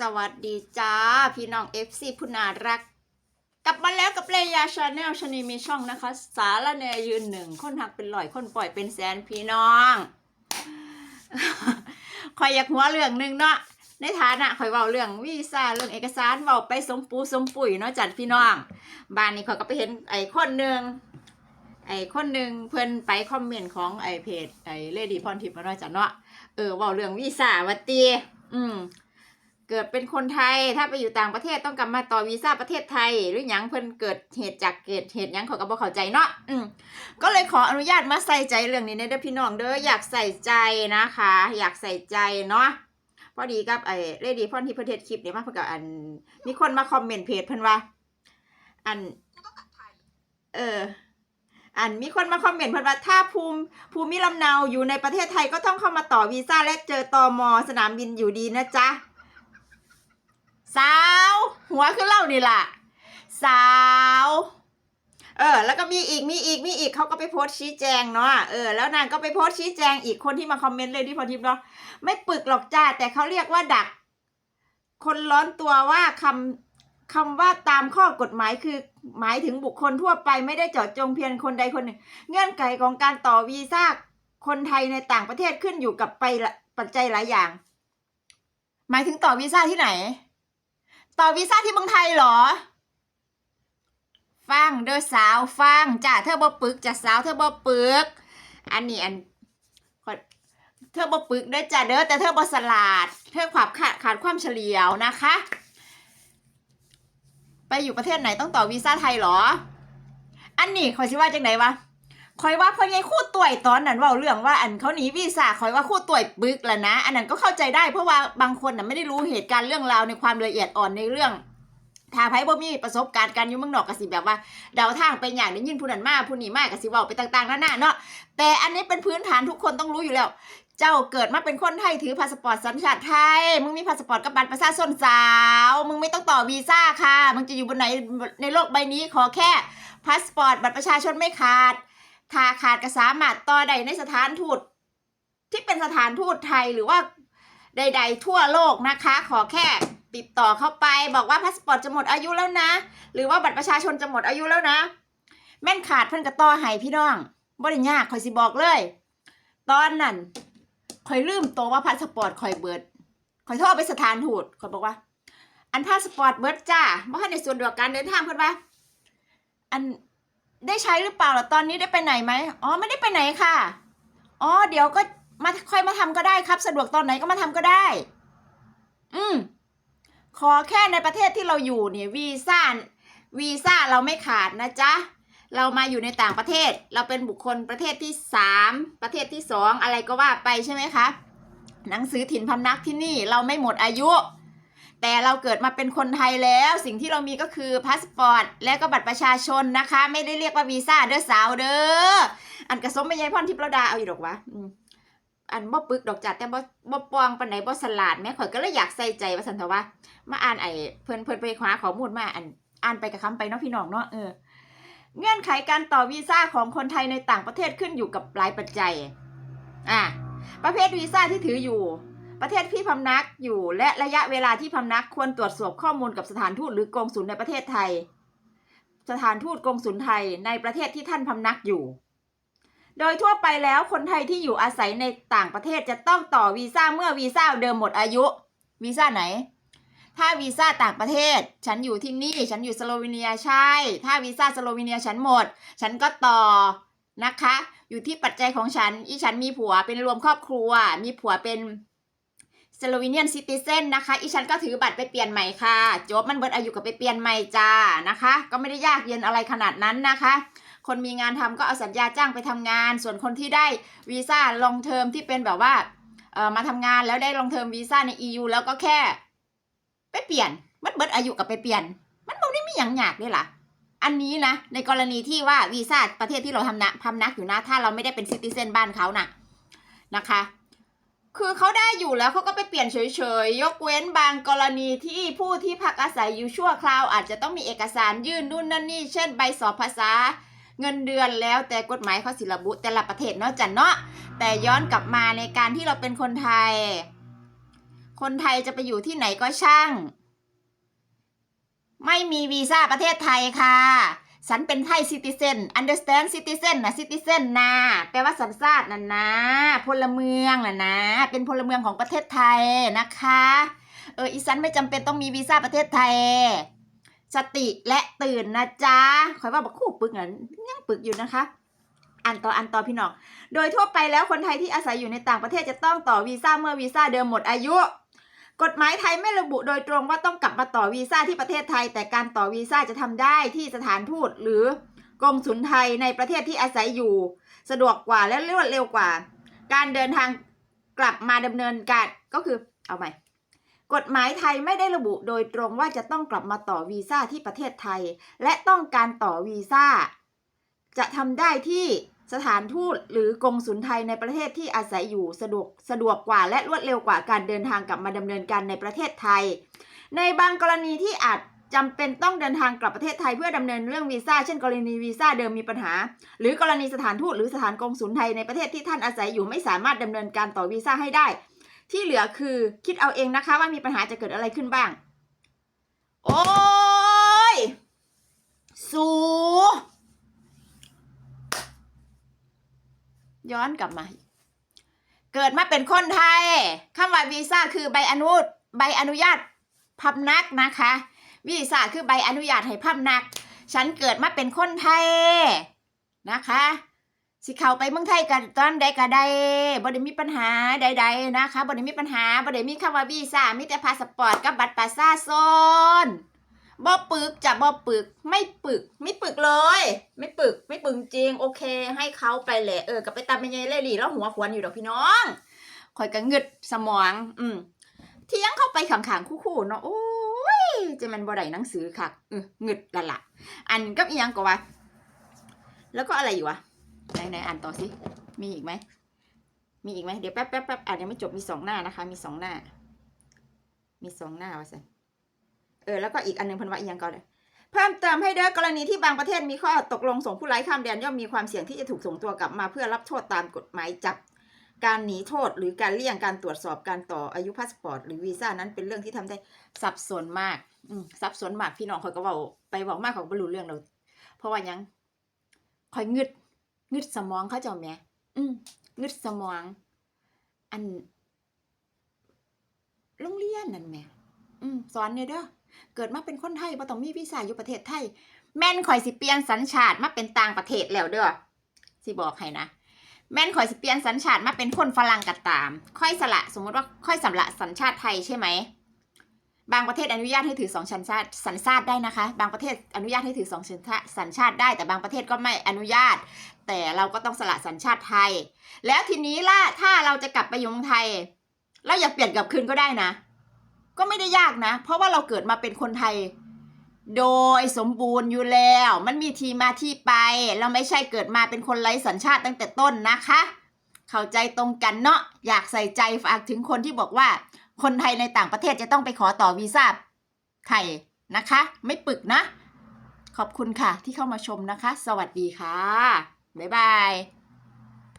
สวัสดีจ้า พี่น้อง FC ผู้น่ารัก กลับมาแล้วกับเลยาชาแนลชนีมีช่องนะคะ สารแนยืนหนึ่งคนหักเป็นร้อยคนปล่อยเป็นแสนพี่น้องคอยอยากหัวเรื่องหนึ่งเนาะในฐานะคอยเว้าเรื่องวีซ่าเรื่องเอกสารเว้าไปสมปูสมปุ๋ยเนาะจัดพี่น้องบ้านนี้เขาก็ไปเห็นไอ้คนหนึ่งไอ้คนหนึ่งเพื่อนไปคอมเมนต์ของไอ้เพจไอ้เลดี้พรทิพย์มาเนาะจัดเนาะเออเว้าเรื่องวีซ่าวัตตีอืม เกิดเป็นคนไทยถ้าไปอยู่ต่างประเทศต้องกลับมาต่อวีซ่าประเทศไทย หรือหยังเพิ่นเกิดเหตุจากเกิดเหตุยังเขาก็บ่เข้าใจเนาะอืมก็เลยขออนุญาตมาใส่ใจเรื่องนี้ในเด้อพี่น้องเด้ออยากใส่ใจนะคะ อยากใส่ใจเนาะพอดีกับไอ้เลดี้พ่อนที่ประเทศคลิปเนี่ยมาเพิ่นกับอัน มีคนมาคอมเมนต์เพจเพิ่นว่า อัน เอออันมีคนมาคอมเมนต์เพิ่นว่าถ้าภูมิภูมิลำเนาอยู่ในประเทศไทยก็ต้องเข้ามาต่อวีซ่าและเจอตอมสนามบินอยู่ดีนะจ๊ะ สาว หัวคือเล่านี่ล่ะ สาว เออ แล้วก็มีอีกมีอีกมีอีกเขาก็ไปโพสชี้แจงเนาะเออแล้วนางก็ไปโพสชี้แจงอีกคนที่มาคอมเมนต์เลยที่พอทิพย์เนาะไม่ปึกหรอกจ้าแต่เขาเรียกว่าดัก คนร้อนตัวว่าคำคำว่าตามข้อกฎหมายคือหมายถึงบุคคลทั่วไปไม่ได้เจาะจงเพียงคนใดคนหนึ่ง เงื่อนไขของการต่อวีซ่าคนไทยในต่างประเทศขึ้นอยู่กับไปปัจจัยหลายอย่าง หมายถึงต่อวีซ่าที่ไหน ต่อวีซ่าที่เมืองไทยเหรอ ฟังเด้อสาวฟังจ้าเธอบ่ปึกจ้าสาวเธอบ่ปึก อันนี้อันเธอบ่ปึกเด้อจ้าเด้อแต่เธอบ่สลาด เธอขาดขาดขาดความเฉลียวนะคะ ไปอยู่ประเทศไหนต้องต่อวีซ่าไทยเหรอ อันนี้คอชิว่าจังไหนวะ คอยว่าเพราะไงคู่ต่วยตอนนั้นเว่าเรื่องว่าอันเขาหนีวีซ่าคอยว่าคู่ต่วยปึกแล้วนะ อันนั้นก็เข้าใจได้เพราะว่าบางคนน่ะไม่ได้รู้เหตุการณ์เรื่องราวในความละเอียดอ่อนในเรื่องถ้าไพ่บ่มีประสบการณ์การอยู่เมืองนอกก็สิแบบว่า เดาทางไปอย่างได้ยินผู้นั้นมาผู้นี้มาก็สิว้าไปต่างๆนานาเนาะแต่อันนี้เป็นพื้นฐานทุกคนต้องรู้อยู่แล้ว เจ้าเกิดมาเป็นคนไทยถือพาสปอร์ตสัญชาติไทย มึงมีพาสปอร์ตกับบัตรประชาชนสาว มึงไม่ต้องต่อวีซ่าค่ะ มึงจะอยู่บนไหนในโลกใบนี้ขอแค่พาสปอร์ตบัตรประชาชนไม่ขาด ถ้าขาดก็สามารถต่อได้ในสถานทูตที่เป็นสถานทูตไทยหรือว่าใด ๆ ทั่วโลกนะคะ ขอแค่ติดต่อเข้าไป บอกว่าพาสปอร์ตจะหมดอายุแล้วนะ หรือว่าบัตรประชาชนจะหมดอายุแล้วนะ แม่นขาดเพิ่นกระต่อให้พี่น้องบ่ได้ยากข่อยสิบอกเลย ตอนนั้นข่อยลืมตัวว่าพาสปอร์ตข่อยเบิดข่อยโทรไปสถานทูตข่อยบอกว่า อันพาสปอร์ตเบิดจ้าบ่ทันในส่วนดวกการเดินทางเพิ่นว่า อัน ได้ใช้หรือเปล่าล่ะตอนนี้ได้ไปไหนไหมอ๋อไม่ได้ไปไหนค่ะ อ๋อเดี๋ยวก็มาค่อยมาทำก็ได้ครับ สะดวกตอนไหนก็มาทำก็ได้ อืมขอแค่ในประเทศที่เราอยู่เนี่ยวีซ่าวีซ่าเราไม่ขาดนะจ๊ะเรามาอยู่ในต่างประเทศ เราเป็นบุคคลประเทศที่สามประเทศที่สองอะไรก็ว่าไปใช่ไหมคะหนังสือถิ่นพำนักที่นี่เราไม่หมดอายุ แต่เราเกิดมาเป็นคนไทยแล้วสิ่งที่เรามีก็คือพาสปอร์ตและก็บัตรประชาชนนะคะ ไม่ได้เรียกว่าวีซ่าเด้อสาวเด้ออันกระสมไม่ยายพ่อนทิพย์ระดาเอาอยู่ดอกวะอันบ่ปึกดอกจัดแต่บ่บ่ปองปานไหนบ่สลาดแม่ข่อยก็เลยอยากใส่ใจว่าสันเถอะว่ามาอ่านไอ้เพิ่นเพิ่นไปคว้าข้อมูลมาอันอ่านไปกับคำไปเนาะพี่น้องเนาะเออเงื่อนไขการต่อวีซ่าของคนไทยในต่างประเทศขึ้นอยู่กับหลายปัจจัย อะ ประเภทวีซ่าที่ถืออยู่ ประเทศที่พำนักอยู่และระยะเวลาที่พำนักควรตรวจสอบข้อมูลกับสถานทูตหรือกองสุลในประเทศไทย สถานทูตกองสุลไทยในประเทศที่ท่านพำนักอยู่ โดยทั่วไปแล้วคนไทยที่อยู่อาศัยในต่างประเทศจะต้องต่อวีซ่าเมื่อวีซ่าเดิมหมดอายุวีซ่าไหน ถ้าวีซ่าต่างประเทศ ฉันอยู่ที่นี่ ฉันอยู่สโลวีเนียใช่ ถ้าวีซ่าสโลวีเนียฉันหมด ฉันก็ต่อนะคะ อยู่ที่ปัจจัยของฉัน อีฉันมีผัวเป็นรวมครอบครัว มีผัวเป็น สโลวีเนียนซิติเซนนะคะ อีฉันก็ถือบัตรไปเปลี่ยนใหม่ค่ะ จบมันเบิดอายุก็ไปเปลี่ยนใหม่จ้านะคะ ก็ไม่ได้ยากเย็นอะไรขนาดนั้นนะคะ คนมีงานทำก็เอาสัญญาจ้างไปทำงาน ส่วนคนที่ได้วีซ่าลองเทอมที่เป็นแบบว่าเออมาทำงานแล้วได้ลองเทอมวีซ่าใน EU แล้วก็แค่ ไปเปลี่ยน มันเบิดอายุกับไปเปลี่ยน มันบ่ได้มีอย่างยากเลยล่ะอันนี้นะในกรณีที่ว่าวีซ่าประเทศที่เราทำนะพำนักอยู่นะถ้าเราไม่ได้เป็นซิติเซนบ้านเขาน่ะนะคะ คือเขาได้อยู่แล้วเขาก็ไปเปลี่ยนเฉยๆ ยกเว้นบางกรณีที่ผู้ที่พักอาศัยอยู่ชั่วคราว อาจจะต้องมีเอกสารยื่นนู่นนั่นนี่ เช่นใบสอบภาษาเงินเดือนแล้วแต่กฎหมายเขาสิระบุแต่ละประเทศเนาะจันเนาะแต่ย้อนกลับมาในการที่เราเป็นคนไทย คนไทยจะไปอยู่ที่ไหนก็ช่าง ไม่มีวีซ่าประเทศไทยค่ะ ฉันเป็นไทยซิติเซน understand citizen นะ citizen นะแปลว่าสัญชาตินั่นนะ พลเมืองน่ะนะ เป็นพลเมืองของประเทศไทยนะคะ เอออีสันไม่จำเป็นต้องมีวีซ่าประเทศไทย สติและตื่นนะจ๊ะคอยว่าบอกคู่ปึกนั้นยังปึกอยู่นะคะอันต่ออันต่อพี่น้อง โดยทั่วไปแล้วคนไทยที่อาศัยอยู่ในต่างประเทศจะต้องต่อวีซ่าเมื่อวีซ่าเดิมหมดอายุ กฎหมายไทยไม่ระบุโดยตรงว่าต้องกลับมาต่อวีซ่าที่ประเทศไทย แต่การต่อวีซ่าจะทำได้ที่สถานทูตหรือกงสุลไทยในประเทศที่อาศัยอยู่ สะดวกกว่าและรวดเร็วกว่า การเดินทางกลับมาดำเนินการก็คือเอาใหม่กฎหมายไทยไม่ได้ระบุโดยตรงว่าจะต้องกลับมาต่อวีซ่าที่ประเทศไทย และต้องการต่อวีซ่าจะทำได้ที่ สถานทูตหรือกงสุลไทยในประเทศที่อาศัยอยู่สะดวกสะดวกกว่าและรวดเร็วกว่าการเดินทางกลับมาดำเนินการในประเทศไทย ในบางกรณีที่อาจจำเป็นต้องเดินทางกลับประเทศไทยเพื่อดำเนินเรื่องวีซ่าเช่นกรณีวีซ่าเดิมมีปัญหา หรือกรณีสถานทูตหรือสถานกงสุลไทยในประเทศที่ท่านอาศัยอยู่ไม่สามารถดำเนินการต่อวีซ่าให้ได้ ที่เหลือคือคิดเอาเองนะคะว่ามีปัญหาจะเกิดอะไรขึ้นบ้าง โอ้ย สู ย้อนกลับมา เกิดมาเป็นคนไทยคำว่าวีซ่าคือใบอนุใบอนุญาตพำนักนะคะ วีซ่าคือใบอนุญาตให้พำนัก ฉันเกิดมาเป็นคนไทยนะคะ สิเข้าไปเมืองไทยกันตอนใดก็ได้บ่ได้มีปัญหาใด ๆ นะคะบ่ได้มีปัญหาบ่ได้มีคำว่าวีซ่ามีแต่พาสปอร์ตกับบัตรประชาชน บ่ปึกจะบ่ปึก ไม่ปึก ไม่ปึกเลย ไม่ปึก ไม่ปึกจริง โอเค ให้เขาไปแหละเออก็ไปตามไปยัยเล่หลีแล้วหัวขวนอยู่ดอกพี่น้องข่อยก็งึดสมอง อืมเที่ยงเข้าไปขังๆคู่ๆเนาะโอ้ยจะมันบ่ได้หนังสือค่ะเอองึดละละอันกับอียังก็ว่าแล้วก็อะไรอยู่วะไหนไหนอ่านต่อสิมีอีกไหมมีอีกไหมเดี๋ยวแป๊บแป๊บแป๊บอ่านยังไม่จบมีสองหน้านะคะ มีสองหน้า มีสองหน้าวะสัน เออแล้วก็อีกอันหนึ่งพันว่าอีกอยังก่อนเลยเพิ่มเติมให้เด้อกรณีที่บางประเทศมีข้อตกลงส่งผู้ไร้ข้ามแดนย่อมมีความเสี่ยงที่จะถูกส่งตัวกลับมาเพื่อรับโทษตามกฎหมายจับ การหนีโทษหรือการเลี่ยงการตรวจสอบการต่ออายุพาสปอร์ตหรือวีซ่านั้นเป็นเรื่องที่ทำได้สับสนมากอืสับสนมากพี่น้องคอยก็เว่าไปบอกมากของบรรลุเรื่องเราเพราะว่ายังคอยงึดงึดสมองเขาเจ้าแม่งึดสมอง อันโรงเรียนนั่นแม่มสอนเนี่ยเด้อ เกิดมาเป็นคนไทยบ่ต้องมีวีซ่าอยู่ประเทศไทย แม่นข่อยสิเปลี่ยนสัญชาติมาเป็นต่างประเทศแล้วเด้อสิบอกให้นะแม่นข่อยสิเปลี่ยนสัญชาติมาเป็นคนฝรั่งก็ตาม ค่อยสละสมมติว่าค่อยสำละสัญชาติไทยใช่ไหมบางประเทศอนุญาตให้ถือสองสัญชาติสัญชาติได้นะคะ บางประเทศอนุญาตให้ถือสองสัญชาติสัญชาติได้ แต่บางประเทศก็ไม่อนุญาต แต่เราก็ต้องสละสัญชาติไทย แล้วทีนี้ล่ะถ้าเราจะกลับไปอยู่เมืองไทย เราอยากเปลี่ยนกลับคืนก็ได้นะ ก็ไม่ได้ยากนะ เพราะว่าเราเกิดมาเป็นคนไทย โดยสมบูรณ์อยู่แล้ว มันมีที่มาที่ไป เราไม่ใช่เกิดมาเป็นคนไร้สัญชาติตั้งแต่ต้นนะคะ เข้าใจตรงกันเนาะอยากใส่ใจฝากถึงคนที่บอกว่า คนไทยในต่างประเทศจะต้องไปขอต่อวีซ่าไทยนะคะ ไม่ปึกนะ ขอบคุณค่ะที่เข้ามาชมนะคะ สวัสดีค่ะ บ๊ายบาย